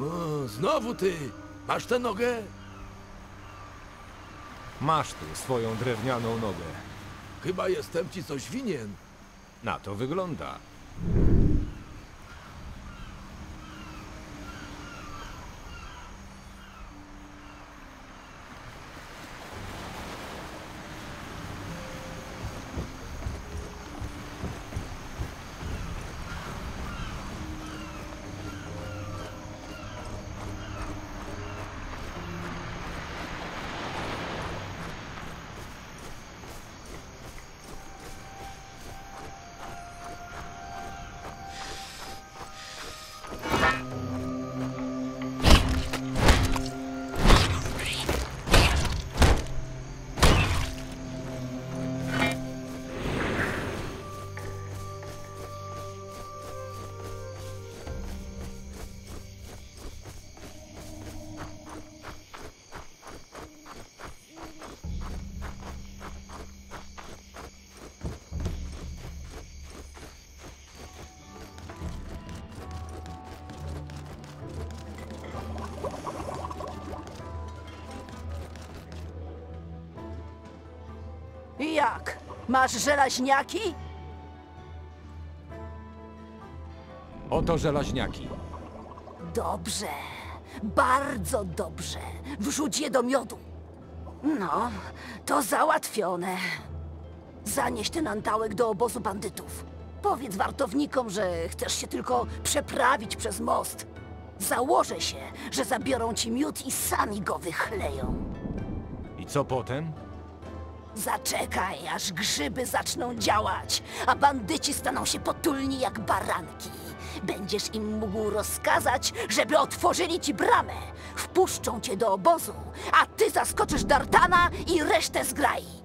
O, znowu ty! Masz tę nogę? Masz tu swoją drewnianą nogę. Chyba jestem ci coś winien. Na to wygląda. Jak? Masz żelaźniaki? Oto żelaźniaki. Dobrze. Bardzo dobrze. Wrzuć je do miodu. No, to załatwione. Zanieś ten antałek do obozu bandytów. Powiedz wartownikom, że chcesz się tylko przeprawić przez most. Założę się, że zabiorą ci miód i sami go wychleją. I co potem? Zaczekaj, aż grzyby zaczną działać, a bandyci staną się potulni jak baranki. Będziesz im mógł rozkazać, żeby otworzyli ci bramę. Wpuszczą cię do obozu, a ty zaskoczysz Dartana i resztę zgrai.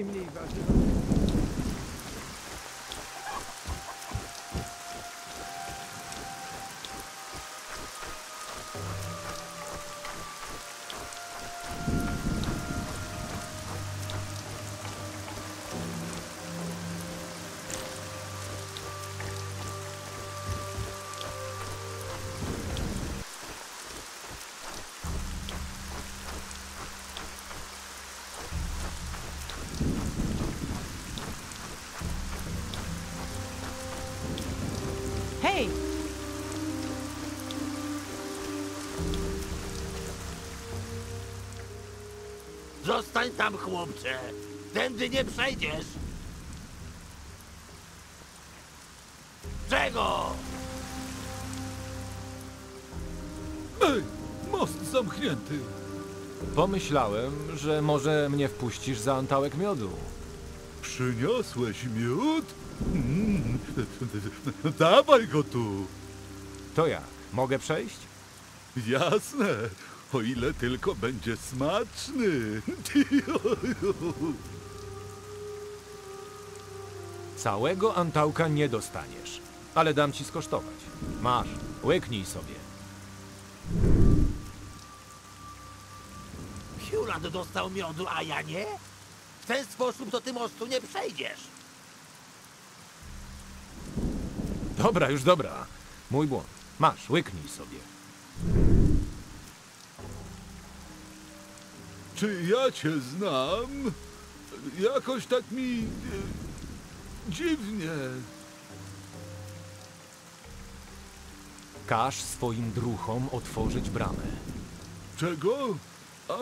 im Nebel. Zostań tam, chłopcze! Tędy nie przejdziesz! Czego? Ej, most zamknięty. Pomyślałem, że może mnie wpuścisz za antałek miodu. Przyniosłeś miód? Mm, dawaj go tu. To jak? Mogę przejść? Jasne, o ile tylko będzie smaczny. Całego antałka nie dostaniesz, ale dam ci skosztować. Masz, łyknij sobie. Hiulat dostał miodu, a ja nie? W ten sposób to ty mostu nie przejdziesz. Dobra, już dobra. Mój błąd. Masz, łyknij sobie. Czy ja cię znam? Jakoś tak mi... e, dziwnie. Każ swoim druchom otworzyć bramę. Czego? A,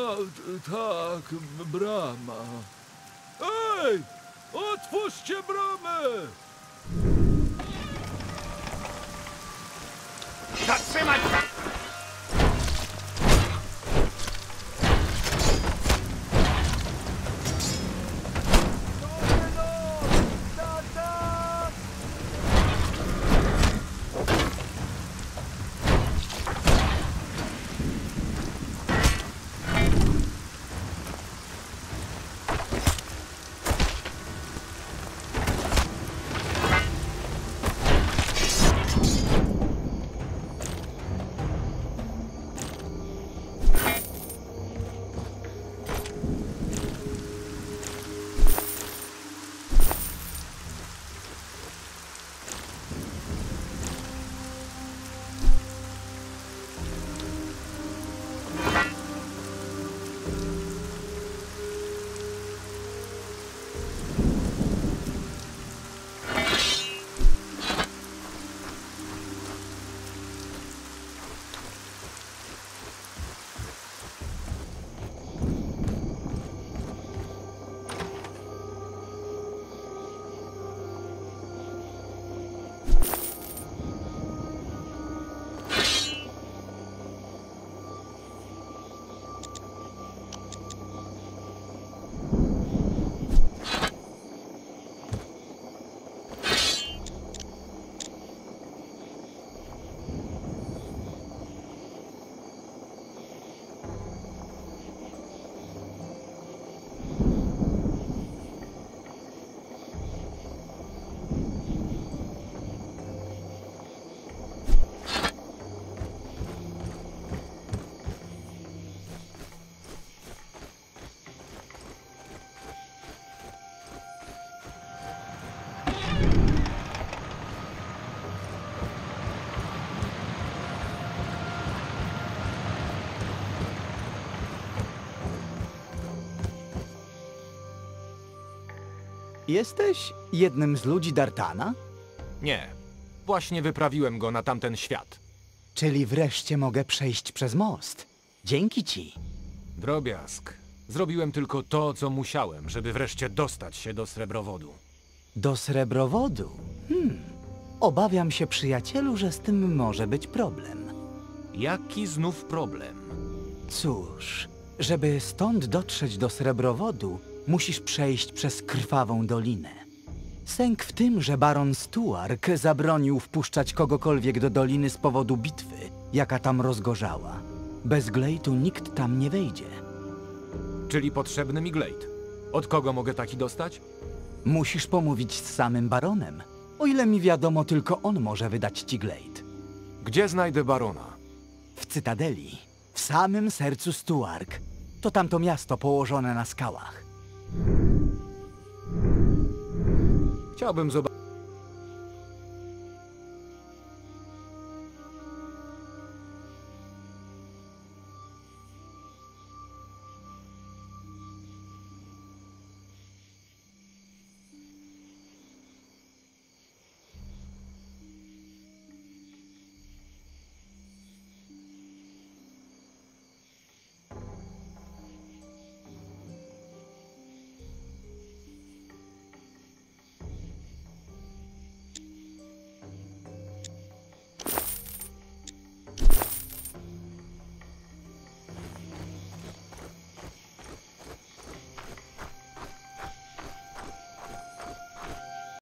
tak, brama. Ej! Otwórzcie bramę! Zatrzymać! Jesteś jednym z ludzi Dartana? Nie. Właśnie wyprawiłem go na tamten świat. Czyli wreszcie mogę przejść przez most. Dzięki ci. Drobiazg. Zrobiłem tylko to, co musiałem, żeby wreszcie dostać się do srebrowodu. Do srebrowodu? Hmm. Obawiam się, przyjacielu, że z tym może być problem. Jaki znów problem? Cóż, żeby stąd dotrzeć do srebrowodu, musisz przejść przez krwawą dolinę. Sęk w tym, że baron Stuark zabronił wpuszczać kogokolwiek do doliny z powodu bitwy, jaka tam rozgorzała. Bez glejtu nikt tam nie wejdzie. Czyli potrzebny mi glejt. Od kogo mogę taki dostać? Musisz pomówić z samym baronem. O ile mi wiadomo, tylko on może wydać ci glejt. Gdzie znajdę barona? W Cytadeli, w samym sercu Stuark. To tamto miasto położone na skałach. Chciałbym zobaczyć.